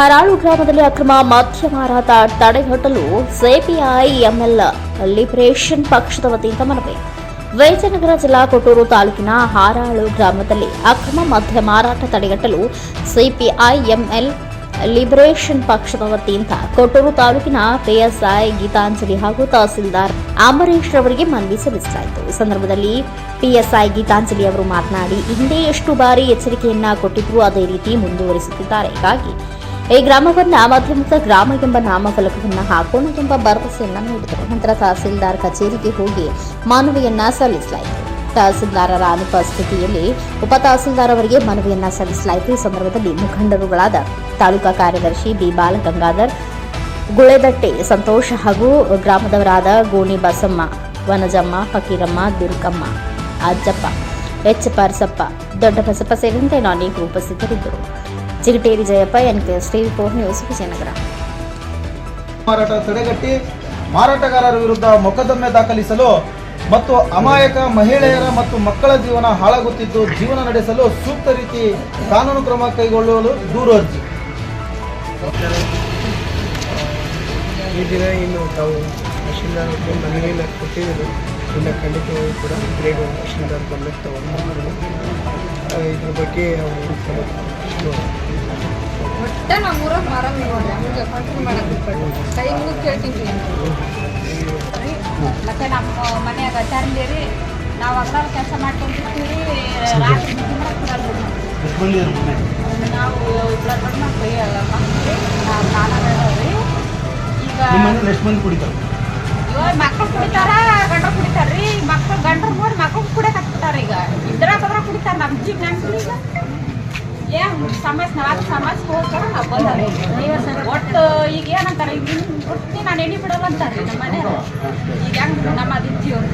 ಹರಾಳು ಗ್ರಾಮದಲ್ಲಿ ಅಕ್ರಮ ಮದ್ಯ ಮಾರಾಟ ತಡೆಗಟ್ಟಲು ಸಿಪಿಐ ಎಂಎಲ್ ಲಿಬರೇಷನ್ ಪಕ್ಷದ ವತಿಯಿಂದ ಮನವಿ. ವಿಜಯನಗರ ಜಿಲ್ಲಾ ಕೊಟ್ಟೂರು ತಾಲೂಕಿನ ಹಾರಾಳು ಗ್ರಾಮದಲ್ಲಿ ಅಕ್ರಮ ಮದ್ಯ ಮಾರಾಟ ತಡೆಗಟ್ಟಲು ಸಿಪಿಐ ಎಂಎಲ್ ಲಿಬರೇಷನ್ ಪಕ್ಷದ ವತಿಯಿಂದ ಕೊಟ್ಟೂರು ತಾಲೂಕಿನ ಪಿಎಸ್ಐ ಗೀತಾಂಜಲಿ ಹಾಗೂ ತಹಸೀಲ್ದಾರ್ ಅಂಬರೀಶ್ ರವರಿಗೆ ಮನವಿ ಸಲ್ಲಿಸಲಾಯಿತು. ಈ ಸಂದರ್ಭದಲ್ಲಿ ಪಿಎಸ್ಐ ಗೀತಾಂಜಲಿ ಅವರು ಮಾತನಾಡಿ, ಹಿಂದೆ ಎಷ್ಟು ಬಾರಿ ಎಚ್ಚರಿಕೆಯನ್ನ ಕೊಟ್ಟಿದ್ರು ಅದೇ ರೀತಿ ಮುಂದುವರಿಸುತ್ತಿದ್ದಾರೆ. ಹೀಗಾಗಿ ಈ ಗ್ರಾಮವನ್ನ ಮಧುಮುಖ ಗ್ರಾಮ ಎಂಬ ನಾಮಫಲಕವನ್ನ ಹಾಕೋಣ ಎಂಬ ಭರವಸೆಯನ್ನ ನೀಡಿದರು. ನಂತರ ತಹಸೀಲ್ದಾರ್ ಕಚೇರಿಗೆ ಹೋಗಿ ಮನವಿಯನ್ನ ಸಲ್ಲಿಸಲಾಯಿತು. ತಹಸೀಲ್ದಾರರ ಅನುಪಸ್ಥಿತಿಯಲ್ಲಿ ಉಪ ತಹಸೀಲ್ದಾರ್ ಅವರಿಗೆ ಮನವಿಯನ್ನ ಸಲ್ಲಿಸಲಾಯಿತು. ಈ ಸಂದರ್ಭದಲ್ಲಿ ಮುಖಂಡರುಗಳಾದ ತಾಲೂಕಾ ಕಾರ್ಯದರ್ಶಿ ಬಿ ಬಾಲಗಂಗಾಧರ್, ಗುಳೆದಟ್ಟೆ ಸಂತೋಷ್ ಹಾಗೂ ಗ್ರಾಮದವರಾದ ಗೋಣಿ ಬಸಮ್ಮ, ವನಜಮ್ಮ, ಫಕೀರಮ್ಮ, ದುರ್ಗಮ್ಮ, ಅಜ್ಜಪ್ಪ, ಎಚ್ ಪರಸಪ್ಪ ದೊಡ್ಡ ಬಸಪ್ಪ ಸೇರಿದಂತೆ ನಾನೀಗ ಉಪಸ್ಥಿತರಿದ್ದರು. Chigateri Jayappa S TV four news Vijayanagara. ಮಾರಾಟ ತಡೆಗಟ್ಟಿ ಮಾರಾಟಗಾರರ ವಿರುದ್ಧ ಮೊಕದ್ದಮೆ ದಾಖಲಿಸಲು ಮತ್ತು ಅಮಾಯಕ ಮಹಿಳೆಯರ ಮತ್ತು ಮಕ್ಕಳ ಜೀವನ ಹಾಳಾಗುತ್ತಿದ್ದು ಜೀವನ ನಡೆಸಲು ಸೂಕ್ತ ರೀತಿ ಕಾನೂನು ಕ್ರಮ ಕೈಗೊಳ್ಳಲು ದೂರು ಅರ್ಜಿ. ಈ ದಿನ ಇನ್ನು ತಾವು ತಹಶೀಲ್ದಾರ್ಗೆ ಮನವಿಯನ್ನು ಕೊಟ್ಟಿದ್ದರು ಇನ್ನು ಖಂಡಿತವಾಗಿ ಕೂಡ ಗ್ರೇಡ್ ಒನ್ ತಹಶೀಲ್ದಾರ್ ಗಮನಕ್ಕೆ ತಗೊಂಡು ಇದ್ರ ಬಗ್ಗೆ ಅವರು ಒಟ್ಟ ನಮ್ಮ ಊರಾಗ ಮಾರಂಗ ನೋಡ್ರಿ ಹಂಗೆ ಕಂಟ್ರೋಲ್ ಮಾಡಕ್ ಬಿಟ್ಬಿಡ್ರಿ ಕೈ ಮುಗಿದು ಮತ್ತೆ ನಮ್ಮ ಮನ್ಯಾಗ ಚರಂಡಿ ನಾವು ಅಗ್ಲಾರ ಕೆಲಸ ಮಾಡ್ಕೊಂಡಿರ್ತೀವಿ ರಾತ್ರಿ ನಾವು ಇಬ್ಬರ ದೊಡ್ಡ ಮಕ್ಕಳು ನಾವು ಈಗ ಇವಾಗ ಮಕ್ಕಳು ಕುಡಿತಾರ? ಗಂಡ್ರು ಕುಡಿತಾರ್ರಿ. ಮಕ್ಕಳು ಗಂಡ್ರು ನೋಡಿ ಮಕ್ಕಳು ಕುಡಿಯಕ್ ಹತ್ಬಿಟ್ಟಾರ ಈಗ. ಇದ್ರ ಬದ್ರ ಕುಡಿತಾರ ನಮ್ಮ ಜೀವ ಈಗ. ಏನ್ ಸಮಸ್ಯೆ ನಾಲ್ಕು ಒಟ್ಟು ಈಗ ಏನಂತಾರೆ ಈಗ ಬಿಡ್ತೀನಿ ನಾನು ಎಣ್ಣೆ ಬಿಡಲ್ಲ ಅಂತಾರೆ ನಮ್ಮ ಈಗ ಹೆಂಗ್ ನಮ್ಮ ಅದಿತ್ತಿ ಅವರು